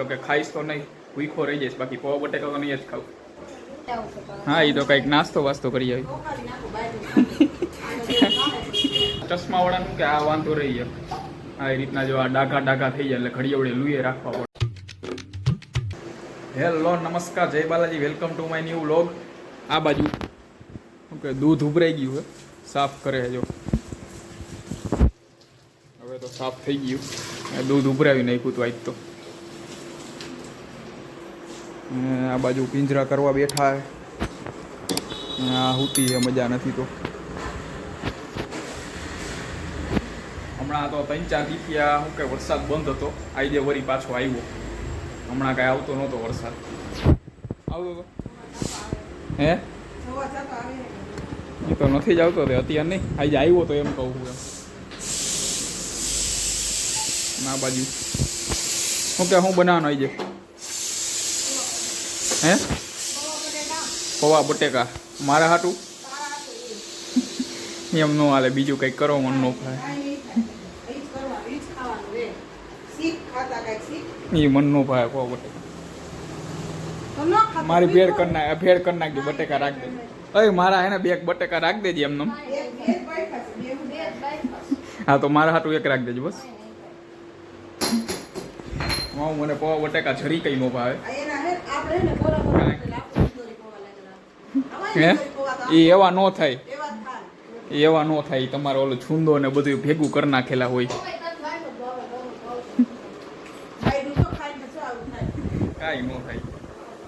જો કે ખાઈશ તો નહીં ભૂખો રહી જઈશ બાકી પૌવા બટેકા તો નહીં જ ખાવ હા એ તો કંઈક નાસ્તો વાસ્તો કરી આવી ચશ્મા વાળાનું કે આ વાંધો રહી જાય આ રીતના જો આ ડાઘા ડાઘા થઈ જાય એટલે ઘડીએ લુએ રાખવા પડે. હેલો નમસ્કાર જય Balaji welcome to my new vlog. આ બાજુ શું કે દૂધ ઉભરાઈ ગયું હે. સાફ કરે જો. હવે તો સાફ થઈ ગયું. દૂધ ઉભરાવી નાખ્યું હતું આજ તો. આ બાજુ પિંજરા કરવા બેઠા આ હુતી છે મજા નથી તો. હમણાં તો ત્રણ ચાર દીપિયા શું કે વરસાદ બંધ હતો. આજે વરી પાછો આવ્યો. હમણાં કાંઈ આવતો નહોતો વરસાદ. આવતો હતો હે? એ તો નથી જ આવતો તે અત્યારે નહીં. આજે આવ્યો તો એમ કહું એમ. ના બાજુ. શું કે હું બનાવવાનો આજે? હે? પૌવા બટેકા. મારા હાટું? એમ ન હાલે, બીજું કંઈક કરો, મન ન થાય એ મન ન ભાવે પૌવા બટેકા. મારી ભેળ કરી નાખ, ભેળ કરી નાખજો, બટેકા રાખ દે. અરે, મારા હે ને, બે બટેકા રાખ દેજે એમને. હા, તો મારા હાટું એક રાખ દેજો, બસ. હું મને પૌવા બટેકા જરી કઈ નો ભાવે. હે. એ એવા નો થાય. એ એવા નો થાય તમારે ઓલો છુંદો ને બધું ભેગું કરી નાખેલા હોય. કાંઈ ન થાય.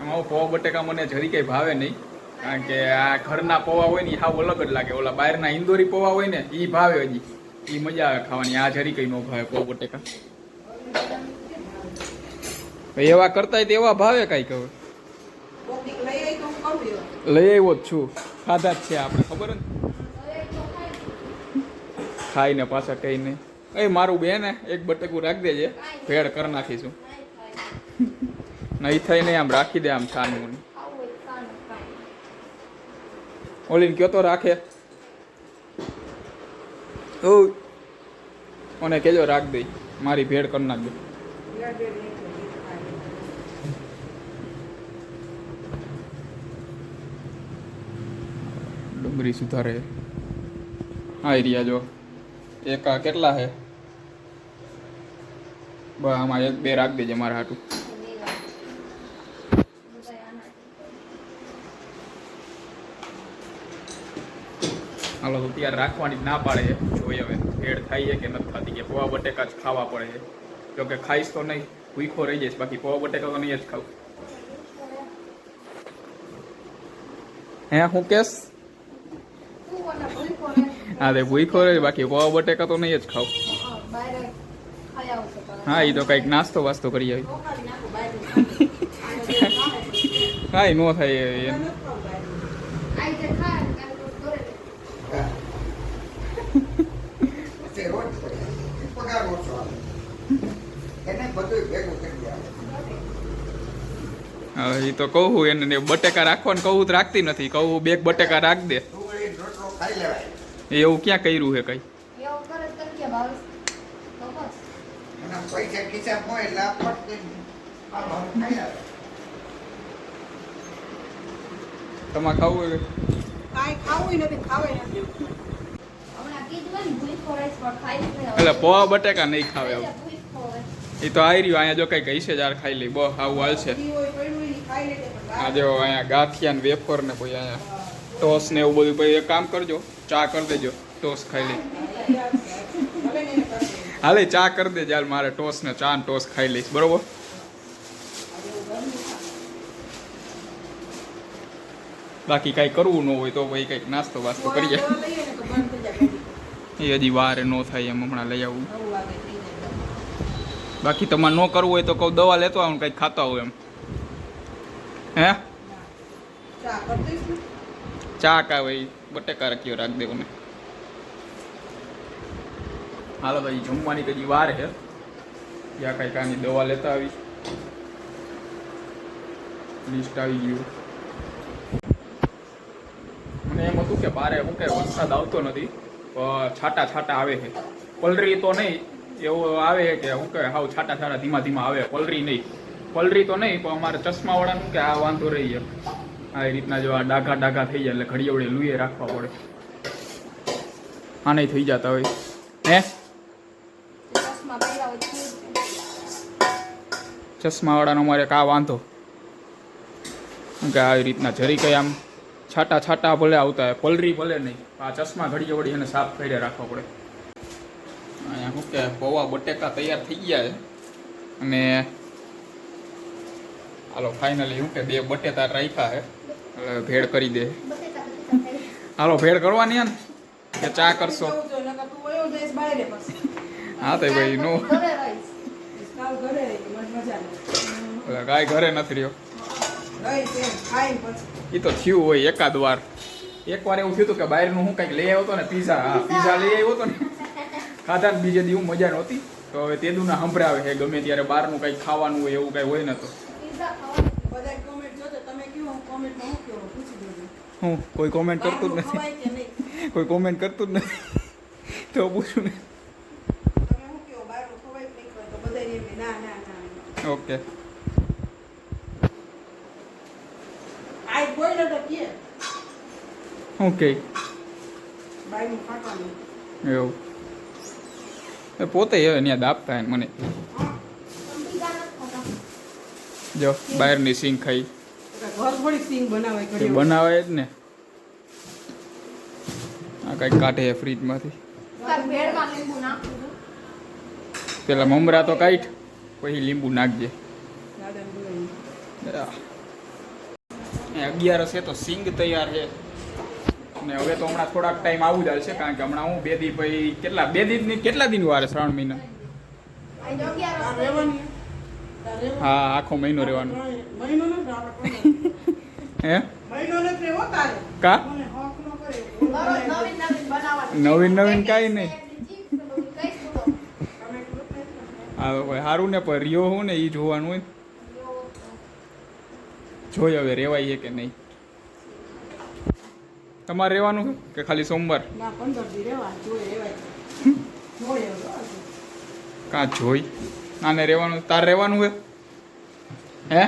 આમાં પૌવા બટેકા મને જરી કઈ ભાવે નહીં. કારણ કે આ ઘરના પૌવા હોય ને એ હાવ અલગ જ લાગે. ઓલા બહારના ઇન્દોરી પૌવા હોય ને એ ભાવે હજી. એ મજા આવે ખાવાની. આ જરી કઈ નો ભાવે પૌવા બટેકા. એવા કરતા એવા ભાવે કઈ કહું લઈ આવ્યો જ છું. ખાધા જ છે આપણે ખબર ને? ખાઈને પાછા કઈ નહીં. એ મારું બેન એક બટેકું રાખી દેજે. ભેળ કરી નાખીશું. નહીં થઈ નહીં આમ રાખી દે આમ છાનું ઓલીને કયો તો રાખે. ઓને મને કેજો રાખ દે. મારી ભેળ કરી નાખ ડુંગળી સુધારે. હા એરિયા જો. એક આ કેટલા છે બસ આમાં એક બે રાખ દેજે મારા હાટું. હાલો, તો ત્યારે રાખવાની ના પાડે જોઈએ હવે ભેડ થાય છે કે નથી થતી કે પૌવા બટેકા જ ખાવા પડે છે. જો કે ખાઈશ તો નહીં, ભૂખો રહી જઈશ. બાકી પોવા બટેકા તો નહીં જ ખાવ હે હું કેસ? હા, તે ભૂખો રહે બાકી પૌવા બટેકા તો નહીં જ ખાવ. હા એ તો કંઈક નાસ્તો વાસ્તો કરી આવી. કાંઈ ન થાય એમ. હવે એ તો કહું એને બટેકા રાખવાનું કહું રાખતી નથી. કહું, બેગ બટેકા રાખ દે. એવું ક્યાં કર્યું છે કઈ. તમારે ખાવું હોય કાંઈ ખાવું નથી ખાવાય એટલે પોવા બટેકા નહીં ખાવે હવે એ તો આવી રહ્યું અહીંયા જો કઈ કહીશે જ યાર ખાઈ લઈ બહુ આવું હાલશે છે. હોય પડ્યું હોય ઈ ખાઈ લે પણ આ જો અહીંયા ગાંઠિયા ને વેફર ને પછી અહીંયા ટોસ ને એવું બધું. પછી એક કામ કરજો. ચા કરી દેજો ટોસ ખાઈ લઈ. હાલે ચા કરી દેજો હાલ મારે ટોસ ને ચા ને ટોસ ખાઈ લઈશ બરોબર? બાકી કાંઈ કરવું ન હોય તો ભાઈ કંઈક નાસ્તો વાસ્તો કરીએ. એ હજી વાર ન થાય એમ હમણાં લઈ આવું. બાકી તમારે ન કરવું હોય તો કહું દવા લેતો આવું કંઈક ખાતા હોય એમ. હે? ચા કા ભાઈ? બટેકા રાખ્યો રાખ દે મને હાલો ભાઈ, જમવાની કદી વાર છે ત્યાં કાંઈ કાંઈ દવા લેતા આવી લિસ્ટ આવી ગયું. મને એમ હતું કે બારે શું કે વરસાદ આવતો નથી છાટા છાટા આવે છે. પલરી તો નહીં, એવું આવે છે કે શું કે હાવ છાટા છાટા ધીમા ધીમા આવે, પલરી નહીં. પલરી તો નહીં, પણ અમારે ચશ્માવાળાનું કે આ વાંધો રહી જાય આ રીતના જો આ ડાઘા ડાઘા થઈ જાય એટલે ઘડી વડે લુએ રાખવા પડે. આ નહીં થઈ જતા હોય. હે? ચશ્માવાળાનો અમારે કા વાંધો? કે આવી રીતના જરી કઈ આમ છાટા છાટા ભલે આવતા હોય પલરી ભલે નહીં. આ ચશ્મા ઘડી વળી એને સાફ કરી રાખવા પડે. અહીંયા શું કે પૌવા બટેકા તૈયાર થઈ ગયા છે. અને હાલો ફાઇનલી શું કે બે બટેટા રાખ્યા છે ભેળ કરી દે. હાલો, ભેળ કરવાની હે ને કે ચા કરશો. હા તો ભાઈ, નો. કાંઈ ઘરે નથી રહ્યો. એ તો થયું હોય એકાદ વાર એક વાર એવું થયું હતું કે બહારનું હું કંઈક લઈ આવ્યો હતો ને પીઝા હા પીઝા લઈ આવ્યો હતો ને ખાધા બીજે દી હું મજા નહોતી તો હવે તેદુના સંભળાવે છે, ગમે ત્યારે બહારનું કંઈક ખાવાનું હોય એવું કંઈ હોય ને તો હું કોઈ કોમેન્ટ કરતું જ નથી? કોઈ કોમેન્ટ કરતું જ નથી. તો પૂછું ને. ઓકે ઓકે એવું. એ પોતે હવે ત્યાં દાબતા મને હા, પણ પીઝા નથી ખાતા. જો બહારની સિંગ ખાઈ. એટલે ઘર થોડી સિંગ બનાવાય તે ઘડીએ. બનાવે જ ને. આ કઈ કાઢે છે ફ્રીજમાંથી. તાર ભેળમાં લીંબુ નાખું છું. પેલા મમરા તો કાઢ પછી લીંબુ નાખજે. અગિયારસ છે તો સિંગ તૈયાર છે. ને હવે તો હમણાં થોડાક ટાઈમ આવું જ છે કારણ કે હમણાં હું બે દી પછી કેટલા બે દી કેટલા દિન વારે શ્રાવણ મહિના? હા આખો મહિનો રહેવાનો. હે? કા? નવીન નવીન બનાવવાનું. નવીન નવીન કાંઈ નહીં. હા ભાઈ સારું ને પણ રિયો હું ને એ જોવાનું હોય જોઈએ હવે રેવાય છે કે નહીં. તમારે રહેવાનું છે કે ખાલી સોમવાર. કાં જોઈ? આને રહેવાનું તારે રહેવાનું છે? હે?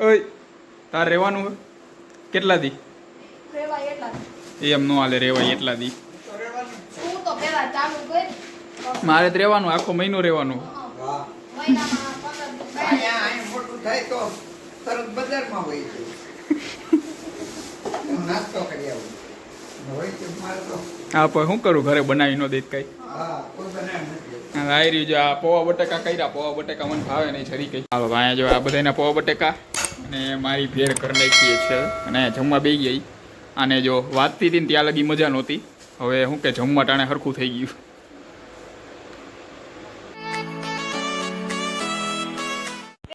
ઓય તાર રહેવાનું કેટલા દી? રેવાય એટલા જ. એમ નો હાલે રેવાય એટલા દી. હું તો પેલા ચાલુ કરી. મારે જ રહેવાનું આખો મહિનો રહેવાનું. હા. મહિનામાં પંદર દિવસ અહીંયા અહીંયા મોટું થાય તો તરત બજારમાં હોય છે. નાસ્તો કરી આવું. હા, પણ શું કરું? ઘરે બનાવી ન દેત કઈ. આવી રહ્યું છે. આ પૌવા બટેકા કર્યા. પૌવા બટેકા મને ભાવે નહીં, છરી કઈ. હા અહીંયા જો આ બધાના પૌવા બટેકા અને મારી ભેળ કરી નાખીએ છે અને જમવા બે ગઈ. અને જો વાતતી હતી ને ત્યાં લગી મજા નહોતી. હવે શું કે, જમવા ટાણે સરખું થઈ ગયું.